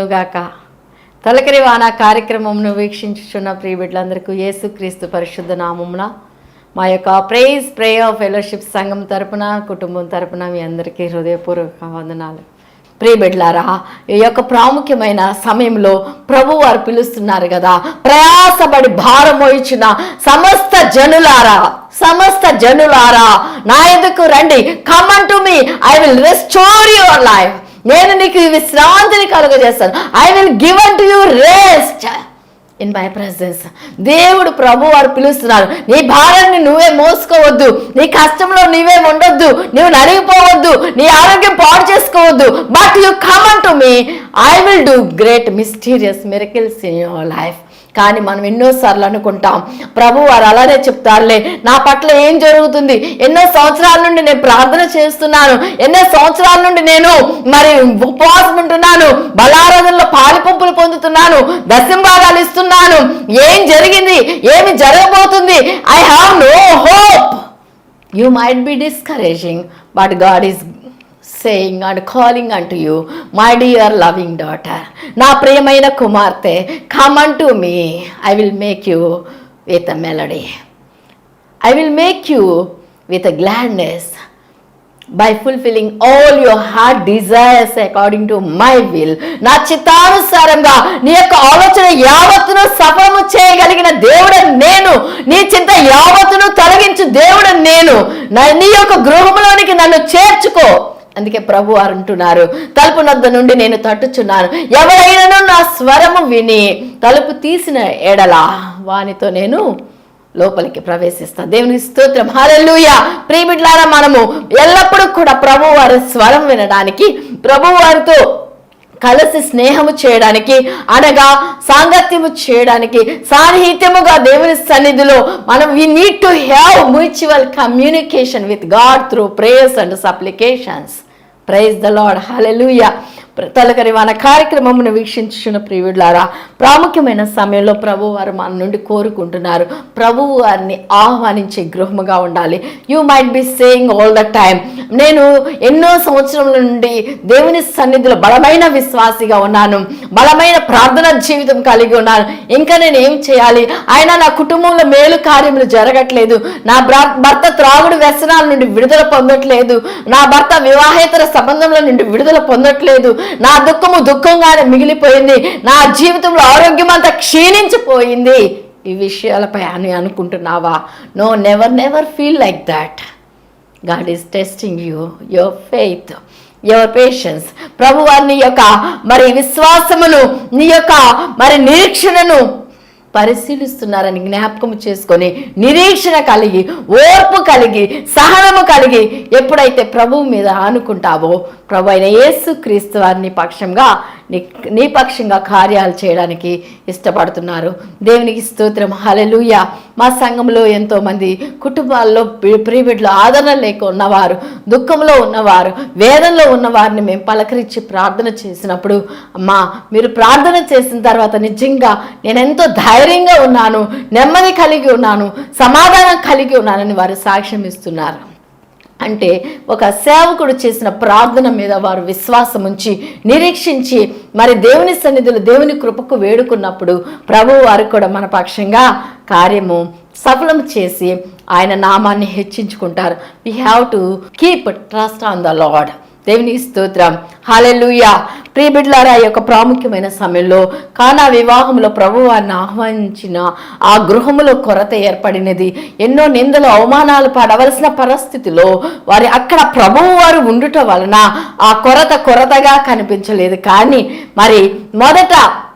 కలుగునుగాక. తలకరి వాన కార్యక్రమంను వీక్షించుచున్న ప్రియబిడ్లందరికీ యేసుక్రీస్తు పరిశుద్ధ నామమున మా యొక్క ప్రైజ్ ప్రేయర్ ఆఫ్ ఫెలోషిప్ సంఘం తరపున కుటుంబం తరపున మీ అందరికీ హృదయపూర్వక వందనాలు. ప్రియబిడ్లారా ఈ యొక్క ప్రాముఖ్యమైన సమయంలో ప్రభు వారు పిలుస్తున్నారు కదా ప్రయాసపడి భారం మోయించిన సమస్త జనులారా సమస్త జనులారా నా ఎదుకు రండి come on to me I will restore your life నేను నీకు విశ్రాంతిని కలుగజేస్తాను. I will give to you rest in my presence దేవుడు ప్రభు వారు పిలుస్తున్నారు. నీ భారాన్ని నువ్వే మోసుకోవద్దు. నీ కష్టంలో నీవే ఉండొద్దు. నువ్వు నలిగిపోవద్దు. నీ ఆరోగ్యం పాడు చేసుకోవద్దు. But you come on to me I will do great mysterious miracles in your life కానీ మనం ఎన్నోసార్లు అనుకుంటాం ప్రభు వారు అలానే చెప్తారులే. నా పట్ల ఏం జరుగుతుంది? ఎన్నో సంవత్సరాల నుండి నేను ప్రార్థన చేస్తున్నాను. ఎన్నో సంవత్సరాల నుండి నేను మరి ఉపవాసం ఉంటున్నాను. బలారాధనలో పాలిపంపులు పొందుతున్నాను. దశంభాగాలు ఇస్తున్నాను. ఏం జరిగింది? ఏమి జరగబోతుంది? I have no hope you might be discouraging but God is saying and calling unto you my dear loving daughter నా ప్రియమైన కుమార్తె come unto me I will make you with a melody I will make you with a gladness by fulfilling all your heart desires according to my will నా చిత్తానుసారంగా నీ యొక్క ఆలోచన యావత్తును సఫలము చేయగలిగిన దేవుడు నేను. నీ చింత యావత్తును తొలగించు దేవుడు నేను. నీ యొక్క గృహంలోనికి నన్ను చేర్చుకో. అందుకే ప్రభు వారు అంటున్నారు తలుపు నద్ద నుండి నేను తట్టుచున్నాను. ఎవరైనాను నా స్వరము విని తలుపు తీసిన ఎడలా వానితో నేను లోపలికి ప్రవేశిస్తాను. దేవుని స్తోత్రం. హల్లెలూయా. ప్రేమిట్లారా మనము ఎల్లప్పుడూ కూడా ప్రభు వారి స్వరం వినడానికి ప్రభు వారితో కలిసి స్నేహము చేయడానికి అనగా సాంగత్యము చేయడానికి సాన్నిహిత్యముగా దేవుని సన్నిధిలో మనం we need to have mutual communication with God through prayers and supplications praise the Lord hallelujah తొలకరి మన కార్యక్రమమును వీక్షించిన ప్రియులారా ప్రాముఖ్యమైన సమయంలో ప్రభు వారు మన నుండి కోరుకుంటున్నారు. ప్రభువు వారిని ఆహ్వానించే గృహముగా ఉండాలి. You might be saying all the time నేను ఎన్నో సంవత్సరముల నుండి దేవుని సన్నిధిలో బలమైన విశ్వాసిగా ఉన్నాను. బలమైన ప్రార్థన జీవితం కలిగి ఉన్నాను. ఇంకా నేను ఏం చేయాలి? అయినా నా కుటుంబంలో మేలు కార్యములు జరగట్లేదు. నా భర్త భర్త త్రాగుడు వ్యసనాల నుండి విడుదల పొందట్లేదు. నా భర్త వివాహేతర సంబంధంలో నుండి విడుదల పొందట్లేదు. నా దుఃఖము దుఃఖంగానే మిగిలిపోయింది. నా జీవితంలో ఆరోగ్యం అంతా క్షీణించిపోయింది. ఈ విషయాలపై అని అనుకుంటున్నావా? No never never feel like that God is testing you your faith your patience ప్రభు వారిని యొక్క మరి విశ్వాసమును నీ యొక్క మరి నిరీక్షణను పరిశీలిస్తున్నారని జ్ఞాపకం చేసుకొని నిరీక్షణ కలిగి ఓర్పు కలిగి సహనము కలిగి ఎప్పుడైతే ప్రభువు మీద ఆనుకుంటావో ప్రభు అయిన యేసు క్రీస్తు వారిని పక్షంగా నిపక్షంగా కార్యాలు చేయడానికి ఇష్టపడుతున్నారు. దేవునికి స్తోత్రం. హలలుయ మా సంఘంలో ఎంతోమంది కుటుంబాల్లో ప్రీబిడ్లో ఆదరణ లేక ఉన్నవారు దుఃఖంలో ఉన్నవారు వేదనలో ఉన్నవారిని మేము పలకరించి ప్రార్థన చేసినప్పుడు అమ్మా మీరు ప్రార్థన చేసిన తర్వాత నిజంగా నేను ఎంతో ధైర్యంగా ఉన్నాను నెమ్మది కలిగి ఉన్నాను సమాధానం కలిగి ఉన్నానని వారు సాక్ష్యం ఇస్తున్నారు అంటే ఒక సేవకుడు చేసిన ప్రార్థన మీద వారు విశ్వాసం ఉంచి నిరీక్షించి మరి దేవుని సన్నిధులు దేవుని కృపకు వేడుకున్నప్పుడు ప్రభు వారు కూడా మన పక్షంగా కార్యము సఫలం చేసి ఆయన నామాన్ని హెచ్చించుకుంటారు. We have to keep trust on the Lord దేవుని స్తోత్రం. హాలెలుయా ప్రియబిడ్లారా ఈ యొక్క ప్రాముఖ్యమైన సమయంలో కానా వివాహంలో ప్రభు వారిని ఆహ్వానించిన ఆ గృహములో కొరత ఏర్పడినది. ఎన్నో నిందలు అవమానాలు పడవలసిన పరిస్థితిలో వారి అక్కడ ప్రభువు వారు ఉండుట వలన ఆ కొరత కొరతగా కనిపించలేదు. కానీ మరి మొదట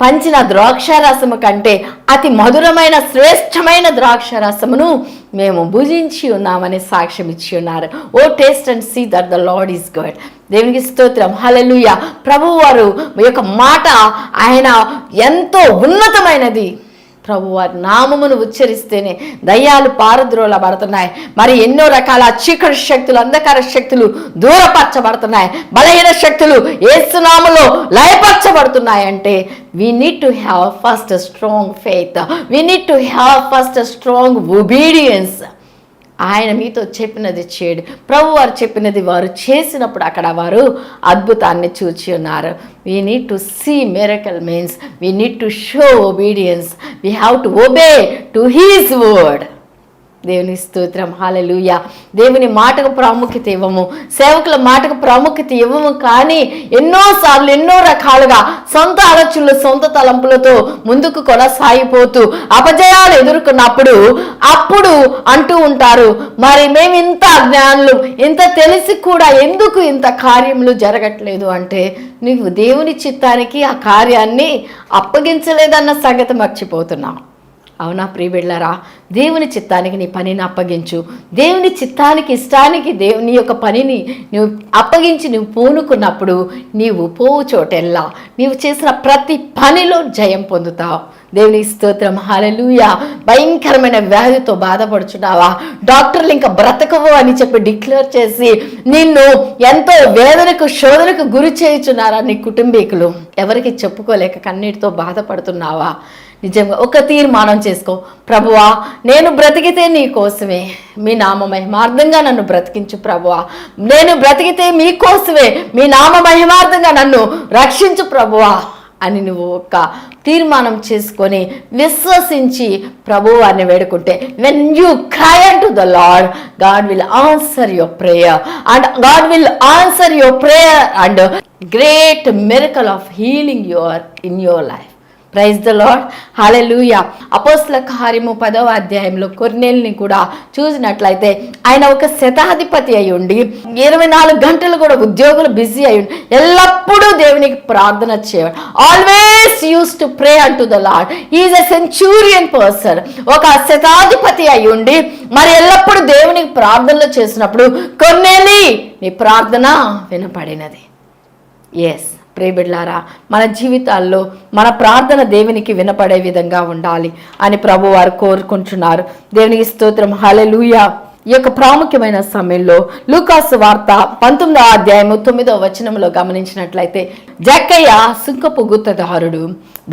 పంచిన ద్రాక్షారసము కంటే అతి మధురమైన శ్రేష్టమైన ద్రాక్షారసమును మేము భుజించి ఉన్నామని సాక్ష్యం ఇచ్చి ఉన్నారు. ఓ taste and see that the Lord is good. దేవునికి స్తోత్రం. హలలుయ ప్రభువారు యొక్క మాట ఆయన ఎంతో ఉన్నతమైనది. ప్రభు వారి నామమును ఉచ్చరిస్తేనే దయ్యాలు పారద్రోలబడుతున్నాయి. మరి ఎన్నో రకాల చీకటి శక్తులు అంధకార శక్తులు దూరపరచబడుతున్నాయి. బలహీన శక్తులు ఏసునామలో లయపరచబడుతున్నాయి అంటే we need to have first strong faith we need to have first strong obedience ఆయన మీతో చెప్పినది చేయడు ప్రభు వారు చెప్పినది వారు చేసినప్పుడు అక్కడ వారు అద్భుతాన్ని చూచి ఉన్నారు. We need to see miracle means we need to show obedience we have to obey to his word దేవుని స్తోత్రం. హాలలుయ దేవుని మాటకు ప్రాముఖ్యత ఇవ్వము. సేవకుల మాటకు ప్రాముఖ్యత ఇవ్వము. కానీ ఎన్నోసార్లు ఎన్నో రకాలుగా సొంత ఆలోచనలు సొంత తలంపులతో ముందుకు కొనసాగిపోతూ అపజయాలు ఎదుర్కొన్నప్పుడు అప్పుడు అంటూ ఉంటారు మరి మేము ఇంత అజ్ఞానులు ఇంత తెలిసి కూడా ఎందుకు ఇంత కార్యములు జరగట్లేదు? అంటే నువ్వు దేవుని చిత్తానికి ఆ కార్యాన్ని అప్పగించలేదన్న సంగతి మర్చిపోతున్నావు. అవునా ప్రియబిళ్ళరా? దేవుని చిత్తానికి నీ పనిని అప్పగించు. దేవుని చిత్తానికి ఇష్టానికి దేవుని యొక్క పనిని నువ్వు అప్పగించి నువ్వు పూనుకున్నప్పుడు నీవు పోవు చోటెల్లా. నీవు చేసిన ప్రతి పనిలో జయం పొందుతావు. దేవుని స్తోత్రం. హాలూయ భయంకరమైన వ్యాధితో బాధపడుచున్నావా? డాక్టర్లు ఇంకా బ్రతకవు అని చెప్పి డిక్లేర్ చేసి నిన్ను ఎంతో వేదనకు శోధనకు గురి చేయుచున్నారా నీ కుటుంబీకులు? ఎవరికి చెప్పుకోలేక కన్నీటితో బాధపడుతున్నావా? నిజంగా ఒక తీర్మానం చేసుకో. ప్రభువా నేను బ్రతికితే నీ కోసమే మీ నామ మహిమార్థంగా నన్ను బ్రతికించు ప్రభువా. నేను బ్రతికితే మీ కోసమే మీ నామ మహిమార్థంగా నన్ను రక్షించు ప్రభువా అని నువ్వు ఒక తీర్మానం చేసుకొని విశ్వసించి ప్రభు అని వేడుకుంటే when you cry to the Lord God will answer your prayer and God will answer your prayer and great miracle of healing your in your life praise the Lord hallelujah అపోస్ల కార్యము పదవ అధ్యాయంలో కొర్నేల్ని కూడా చూసినట్లయితే ఆయన ఒక శతాధిపతి అయి ఉండి ఇరవై నాలుగు గంటలు కూడా ఉద్యోగులు బిజీ అయ్యుండి ఎల్లప్పుడూ దేవునికి ప్రార్థన చేయడం always use to pray unto the Lord is a centurion person ఒక శతాధిపతి అయి ఉండి మరి ఎల్లప్పుడూ దేవునికి ప్రార్థనలు చేసినప్పుడు కొన్నేలి నీ ప్రార్థన వినపడినది. ఎస్ ప్రేబిడ్లారా మన జీవితాల్లో మన ప్రార్థన దేవునికి వినపడే విధంగా ఉండాలి అని ప్రభు వారు కోరుకుంటున్నారు. దేవునికి స్తోత్రం. హలెలూయా ఈ యొక్క ప్రాముఖ్యమైన సమయంలో లూకాసు వార్త పంతొమ్మిదో అధ్యాయము తొమ్మిదో వచనంలో గమనించినట్లయితే జక్కయ్య సుంకపు గుత్తదారుడు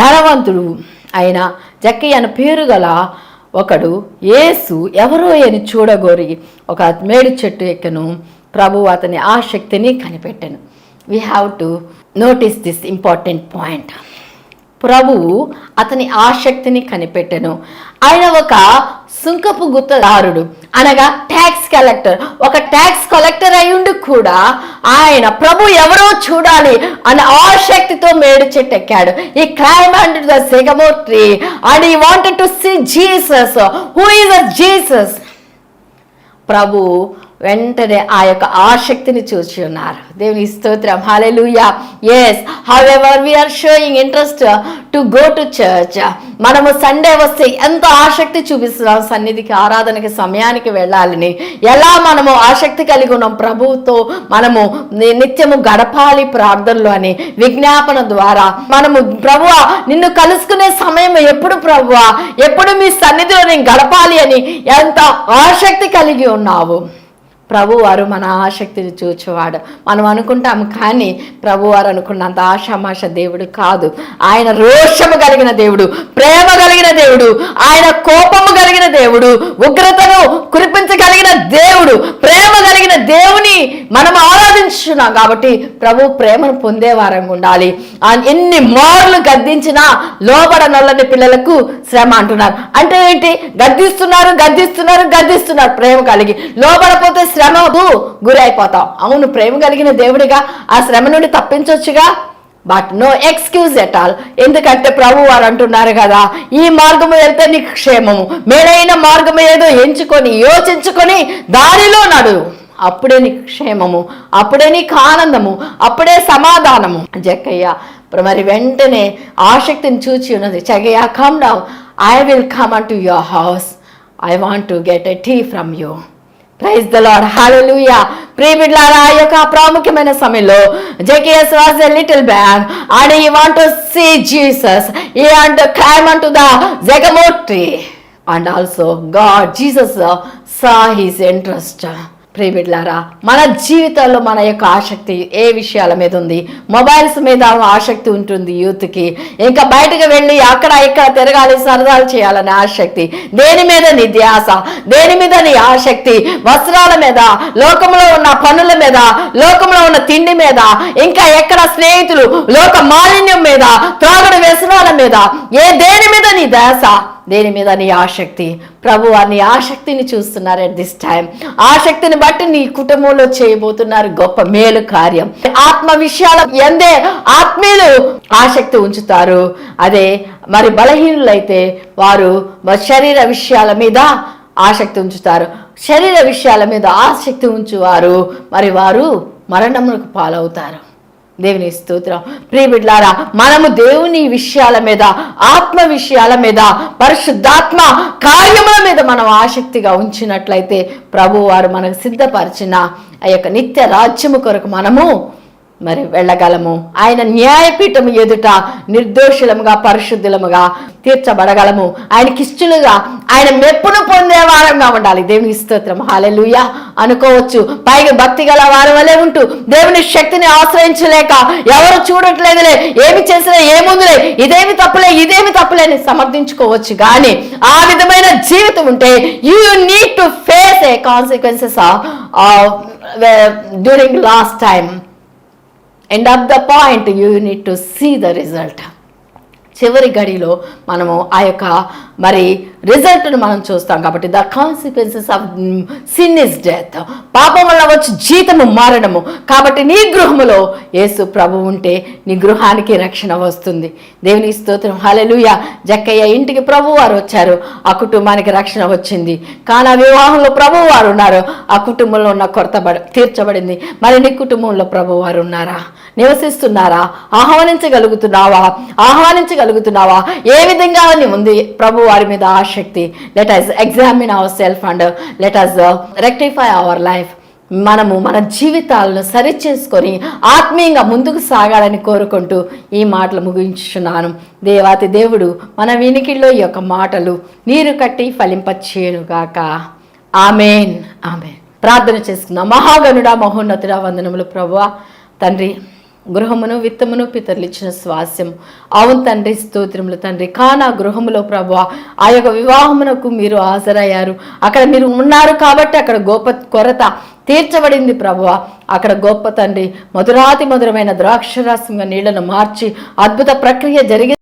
ధనవంతుడు అయిన జక్కయ్య అని పేరు గల ఒకడు ఏసు ఎవరో అని చూడగోరి ఒక మేడి చెట్టు ఎక్కను. ప్రభు అతని ఆసక్తిని కనిపెట్టాను. We have to notice this important point ప్రభువు అతని ఆసక్తిని కనిపెట్టెను. ఆయన ఒక సుంకపు గుత్తదారుడు అనగా ట్యాక్స్ కలెక్టర్ ఒక ట్యాక్స్ కలెక్టర్ అయ్యుండి కూడా ఆయన ప్రభు ఎవరో చూడాలి అనే ఆసక్తితో మేడు చెట్టెక్కాడు. He climb and the sycamore tree and he wanted to see Jesus who is a Jesus ప్రభు వెంటనే ఆ యొక్క ఆసక్తిని చూసి ఉన్నారు. దేవుని స్తోత్రం. Hallelujah yes however we are showing interest to go to church మనము సండే వస్తే ఎంత ఆసక్తి చూపిస్తున్నాం సన్నిధికి ఆరాధనకి సమయానికి వెళ్ళాలని. ఎలా మనము ఆసక్తి కలిగి ఉన్నాం? ప్రభువుతో మనము నిత్యము గడపాలి ప్రార్థనలు అని విజ్ఞాపన ద్వారా. మనము ప్రభువా నిన్ను కలుసుకునే సమయం ఎప్పుడు ప్రభువా? ఎప్పుడు మీ సన్నిధిలో నేను గడపాలి అని ఎంత ఆసక్తి కలిగి ఉన్నావు? ప్రభువారు మన ఆసక్తిని చూచేవాడు. మనం అనుకుంటాం కానీ ప్రభువారు అనుకున్నంత ఆషామాష దేవుడు కాదు. ఆయన రోషము కలిగిన దేవుడు ప్రేమ కలిగిన దేవుడు ఆయన కోపము కలిగిన దేవుడు ఉగ్రతను కురిపించగలిగిన దేవుడు ప్రేమ కలిగిన దేవుని మనం ఆరాధించున్నాం కాబట్టి ప్రభు ప్రేమను పొందే వారంగా ఉండాలి. ఎన్ని మార్లు గద్దించినా లోబడ నల్లని పిల్లలకు శ్రమ అంటున్నారు. అంటే ఏంటి? గద్దిస్తున్నారు గద్దిస్తున్నారు గద్దిస్తున్నారు ప్రేమ కలిగి. లోబడపోతే శ్రమకు గురైపోతాం. అవును ప్రేమ కలిగిన దేవుడిగా ఆ శ్రమ నుండి తప్పించవచ్చుగా but no excuse at all ఎందుకంటే ప్రభు వారు అంటున్నారు కదా ఈ మార్గము వెళ్తే నీకు క్షేమము. మేలైన మార్గం ఏదో ఎంచుకొని యోచించుకొని దారిలో నడు. అప్పుడే నీకు క్షేమము అప్పుడే నీకు ఆనందము అప్పుడే సమాధానము. జక్కయ్య మరి వెంటనే ఆసక్తిని చూచి ఉన్నది. Zacchaeus come down I will come unto your house I want to get a tea from you praise the Lord hallelujah ప్రియబిడ్లారా ఆ యొక్క ప్రాముఖ్యమైన సమయంలో Zacchaeus was a little man and he want to see Jesus he and climb unto the sycamore and also God Jesus saw his interest ప్రియబిడ్లారా మన జీవితాల్లో మన యొక్క ఆసక్తి ఏ విషయాల మీద ఉంది? మొబైల్స్ మీద ఆసక్తి ఉంటుంది యూత్కి. ఇంకా బయటకు వెళ్ళి అక్కడ ఇక్కడ తిరగాలి సరదాలు చేయాలనే ఆసక్తి. దేని మీద నీ ధ్యాస? దేని మీద నీ ఆసక్తి? వస్త్రాల మీద లోకంలో ఉన్న పనుల మీద లోకంలో ఉన్న తిండి మీద ఇంకా ఎక్కడ స్నేహితులు లోక మాలిన్యం మీద త్రాగుడు వ్యసనాల మీద ఏ దేని మీద నీ ధ్యాస? దేని మీద నీ ఆసక్తి? ప్రభు నీ ఆసక్తిని చూస్తున్నారు అట్ దిస్ టైం ఆసక్తిని బట్టి నీ కుటుంబంలో చేయబోతున్నారు గొప్ప మేలు కార్యం. ఆత్మ విషయాల ఎందే ఆత్మీయులు ఆసక్తి ఉంచుతారు. అదే మరి బలహీనులైతే వారు శరీర విషయాల మీద ఆసక్తి ఉంచుతారు. శరీర విషయాల మీద ఆసక్తి ఉంచువారు. మరి వారు మరణములకు పాలవుతారు. దేవుని స్తోత్రం. ప్రియబిడ్లారా మనము దేవుని విషయాల మీద ఆత్మ విషయాల మీద పరిశుద్ధాత్మ కార్యముల మీద మనం ఆసక్తిగా ఉంచినట్లయితే ప్రభు వారు మనకు సిద్ధపరిచిన ఆ యొక్క నిత్య రాజ్యము కొరకు మనము మరి వెళ్ళగలము. ఆయన న్యాయపీఠము ఎదుట నిర్దోషులముగా పరిశుద్ధులముగా తీర్చబడగలము. ఆయనకిష్టులుగా ఆయన మెప్పును పొందే వారంగా ఉండాలి. దేవుని స్తోత్రం. హాలెలుయ అనుకోవచ్చు. పైగా భక్తి గల వారి వలె ఉంటూ దేవుని శక్తిని ఆశ్రయించలేక ఎవరు చూడట్లేదులే. ఏమి చేసినా ఏముందిలే. ఇదేమి తప్పులే ఇదేమి తప్పులే అని సమర్థించుకోవచ్చు. కానీ ఆ విధమైన జీవితం ఉంటే you need to face a consequences during last time end of the point you need to see the result చివరి గడిలో మనము ఆ యొక్క మరి రిజల్ట్ను మనం చూస్తాం కాబట్టి the consequences of sin is death. పాపం వల్ల వచ్చి జీతము మారడము. కాబట్టి నీ గృహములో యేసు ప్రభు ఉంటే నీ గృహానికి రక్షణ వస్తుంది. దేవుని స్తోత్రం. హల్లెలూయ. జక్కయ్య ఇంటికి ప్రభు వారు వచ్చారు. ఆ కుటుంబానికి రక్షణ వచ్చింది. కానీ వివాహంలో ప్రభు వారు ఉన్నారు. ఆ కుటుంబంలో ఉన్న కొరత తీర్చబడింది. మరి నీ కుటుంబంలో ప్రభు వారు ఉన్నారా? నివసిస్తున్నారా? ఆహ్వానించగలుగుతున్నావా? ఆహ్వానించగలుగుతున్నావా? ఏ విధంగా ఉంది ప్రభు వారి మీద ఆసక్తి. Let us examine our self and let us rectify our life మనము మన జీవితాలను సరిచేసుకొని ఆత్మీయంగా ముందుకు సాగాలని కోరుకుంటూ ఈ మాటలు ముగించుచున్నాను. దేవాతి దేవుడు మన వినికిల్లో ఈ యొక్క మాటలు నీరు కట్టి ఫలింపచేయునుగాక. ఆమెన్. ఆమెన్. ప్రార్థన చేసుకుందాం. మహాగనుడా మహోన్నతుడా వందనములు ప్రభు తండ్రి గృహమును విత్తమును పితరులు ఇచ్చిన స్వాస్యం. అవును తండ్రి స్తోత్రములు తండ్రి. కానా గృహములో ప్రభు ఆ యొక్క వివాహమునకు మీరు హాజరయ్యారు. అక్కడ మీరు ఉన్నారు కాబట్టి అక్కడ గోప కొరత తీర్చబడింది ప్రభువ. అక్కడ గొప్ప తండ్రి మధురాతి మధురమైన ద్రాక్షరాసంగా నీళ్ళను మార్చి అద్భుత ప్రక్రియ జరిగి